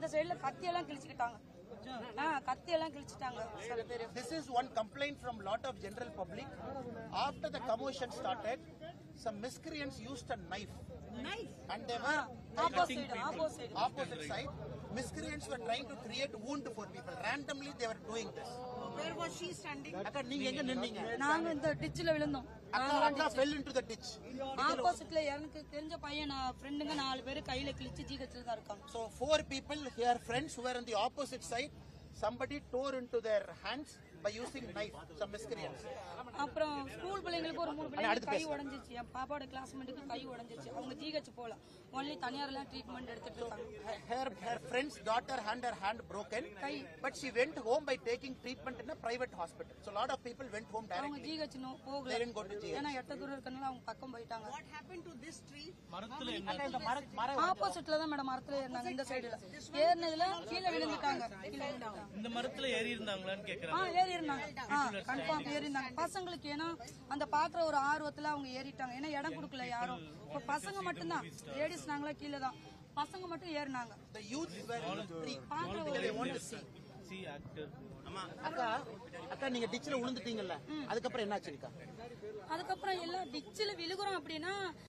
இந்த சைடுல கத்தி எல்லாம் கிழிச்சுக்கிட்டாங்க கத்தி எல்லாம் கிழிச்சிட்டாங்க சில பேர் complaint from lot of general public. After the commotion started, some miscreants used a knife. Knife? And they were opposite opposite opposite side. Miscreants were trying to create wound for people. Randomly they were doing this. Where was she standing? அக்கா நீங்க எங்க நின்னீங்க நாங்க இந்த டிச்சில் விழுந்தோம் ஆப்போசிட்ல எனக்கு தெரிஞ்ச பையன் ஃப்ரெண்டுங்க நாலு பேர் கையில கிழிச்சு ஜிஹெச்ல தான் இருக்காங்க people here, friends who were on the opposite side, somebody tore into their hands by using knife. Some miscreants. அப்புறம் ஸ்கூல் ஒரு மூணு பிள்ளைங்க கை உடைஞ்சிச்சு. என் பாப்பாவோட கிளாஸ்மேட்டுக்கு கை உடைஞ்சிச்சு. அவங்க ஜிஹெச் போல. ஒன்லி தனியார்லாம் ட்ரீட்மெண்ட் எடுத்துட்டு இருக்காங்க. Her her friend's daughter had her hand broken, but she went home by taking treatment in a private hospital. So lot of people went home அவங்க directly. ஜிஹெச் போகல. They didn't go to GH. ஏன்னா எட்ட தூரம் இருக்கனால அவங்க பக்கம் போயிட்டாங்க. What happened to this tree? ஆப்போசிட்ல தான் மேடம் மரத்துல ஏறினாங்க. இந்த சைடுல ஏறினதுல கீழே விழுந்துட்டாங்க. இந்த மரத்துல ஏறி இருந்தாங்களான்னு ஆ கேக்குறாங்க ஏறி இருந்தாங்க ஆ கன்ஃபார்ம் ஏறி இருந்தாங்க பசங்களுக்கு ஏன்னா அந்த பாக்குற ஒரு ஆர்வத்துல அவங்க ஏறிட்டாங்க. ஏன்னா இடம் கொடுக்கல யாரும். இப்ப பசங்க மட்டும்தான். லேடிஸ் நாங்களா கீழே தான். பசங்க மட்டும் ஏறினாங்க. பாக்குற விழுந்துட்டீங்கல்ல. அதுக்கப்புறம் என்னாச்சுக்கா அதுக்கப்புறம் எல்லாம் டிச்சில் விழுகுறோம் அப்படின்னா